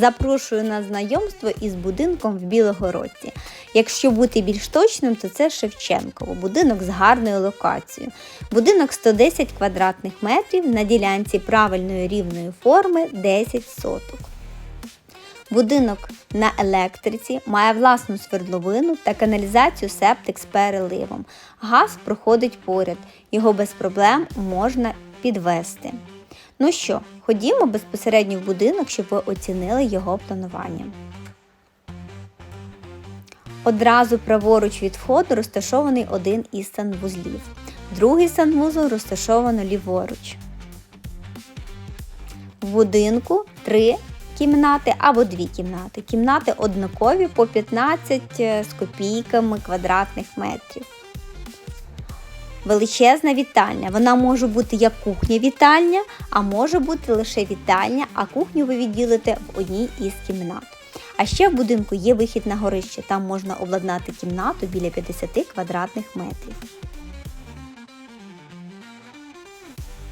Запрошую на знайомство із будинком в Білогородці. Якщо бути більш точним, то це Шевченково, будинок з гарною локацією. Будинок 110 квадратних метрів на ділянці правильної рівної форми 10 соток. Будинок на електриці має власну свердловину та каналізацію септик з переливом. Газ проходить поряд, його без проблем можна підвести. Ну що, ходімо безпосередньо в будинок, щоб ви оцінили його планування. Одразу праворуч від входу розташований один із санвузлів. Другий санвузол розташовано ліворуч. В будинку три кімнати або дві кімнати. Кімнати однакові по 15 з копійками квадратних метрів. Величезна вітальня. Вона може бути як кухня-вітальня, а може бути лише вітальня, а кухню ви відділите в одній із кімнат. А ще в будинку є вихід на горище. Там можна обладнати кімнату біля 50 квадратних метрів.